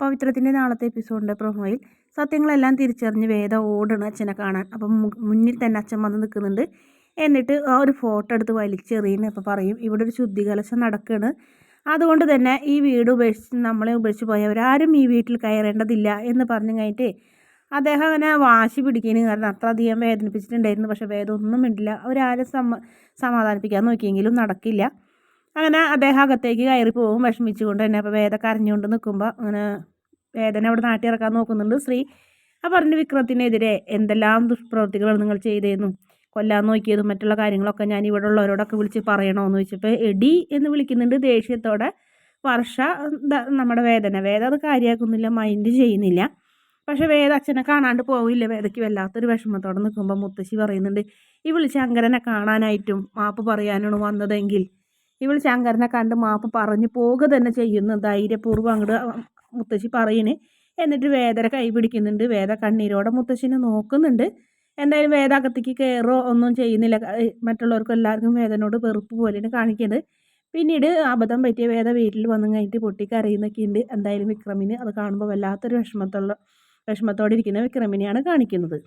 പവിത്രത്തിന്റെ നാളത്തെ എപ്പിസോഡിന്റെ പ്രൊമോയിൽ സത്യങ്ങളെല്ലാം തിരിച്ചറിഞ്ഞ് വേദ ഓടണം അച്ഛനെ കാണാൻ. അപ്പം മുന്നിൽ തന്നെ അച്ഛൻ വന്ന് നിൽക്കുന്നുണ്ട്. എന്നിട്ട് ആ ഒരു ഫോട്ടോ എടുത്ത് വലിച്ചെറിയുന്നു. അപ്പോൾ പറയും ഇവിടെ ഒരു ശുദ്ധികലശം നടക്കുകയാണ് അതുകൊണ്ട് തന്നെ ഈ വീട് ഉപേക്ഷിച്ച് നമ്മളെ ഉപേക്ഷിച്ച് പോയവരാരും ഈ വീട്ടിൽ കയറേണ്ടതില്ല എന്ന് പറഞ്ഞു കഴിഞ്ഞിട്ട് അദ്ദേഹം അങ്ങനെ വാശി പിടിക്കുന്നു കാരണം അത്ര അധികം വേദനിപ്പിച്ചിട്ടുണ്ടായിരുന്നു. പക്ഷേ വേദം ഒന്നും മിണ്ടില്ല. അവരാരും സമ സമാധാനിപ്പിക്കാൻ നോക്കിയെങ്കിലും നടക്കില്ല. അങ്ങനെ അദ്ദേഹം അകത്തേക്ക് കയറി പോകും വിഷമിച്ചുകൊണ്ട് തന്നെ. അപ്പോൾ വേദ കരഞ്ഞുകൊണ്ട് നിൽക്കുമ്പോൾ അങ്ങനെ വേദന അവിടെ നാട്ടിയിറക്കാൻ നോക്കുന്നുണ്ട് ശ്രീ. ആ പറഞ്ഞ വിക്രത്തിനെതിരെ എന്തെല്ലാം ദുഷ്പ്രവൃത്തികളാണ് നിങ്ങൾ ചെയ്തതെന്നും കൊല്ലാൻ നോക്കിയതും മറ്റുള്ള കാര്യങ്ങളൊക്കെ ഞാൻ ഇവിടെ ഉള്ളവരോടൊക്കെ വിളിച്ച് പറയണമെന്ന് ചോദിച്ചപ്പോൾ എടി എന്ന് വിളിക്കുന്നുണ്ട് ദേഷ്യത്തോടെ. വർഷ നമ്മുടെ വേദന. വേദ അത് കാര്യമാക്കുന്നില്ല മൈൻഡ് ചെയ്യുന്നില്ല. പക്ഷേ വേദ അച്ഛനെ കാണാണ്ട് പോവില്ല. വേദയ്ക്ക് വല്ലാത്തൊരു വിഷമത്തോടെ നിൽക്കുമ്പോൾ മുത്തശ്ശി പറയുന്നുണ്ട് ഈ വിളിച്ച അങ്കരനെ കാണാനായിട്ടും മാപ്പ് പറയാനാണ് വന്നതെങ്കിൽ ഇവൾ ശങ്കരനെ കണ്ട് മാപ്പ് പറഞ്ഞു പോവുക തന്നെ ചെയ്യുന്നു ധൈര്യപൂർവം അങ്ങോട്ട് മുത്തശ്ശി പറയുന്നു എന്നിട്ട് വേദന കൈ പിടിക്കുന്നുണ്ട്. വേദ കണ്ണീരോടെ മുത്തശ്ശിനെ നോക്കുന്നുണ്ട്. എന്തായാലും വേദ അകത്തേക്ക് കയറോ ഒന്നും ചെയ്യുന്നില്ല. മറ്റുള്ളവർക്കും എല്ലാവർക്കും വേദനോട് വെറുപ്പ് പോലെയാണ് കാണിക്കുന്നത് പിന്നീട് അബദ്ധം പറ്റിയ വേദ വീട്ടിൽ വന്നു കഴിഞ്ഞിട്ട് പൊട്ടിക്കരയുന്നൊക്കെ ഉണ്ട്. എന്തായാലും വിക്രമിന് അത് കാണുമ്പോൾ വല്ലാത്തൊരു വിഷമത്തുള്ള വിഷമത്തോടെ ഇരിക്കുന്ന വിക്രമിനെയാണ് കാണിക്കുന്നത്.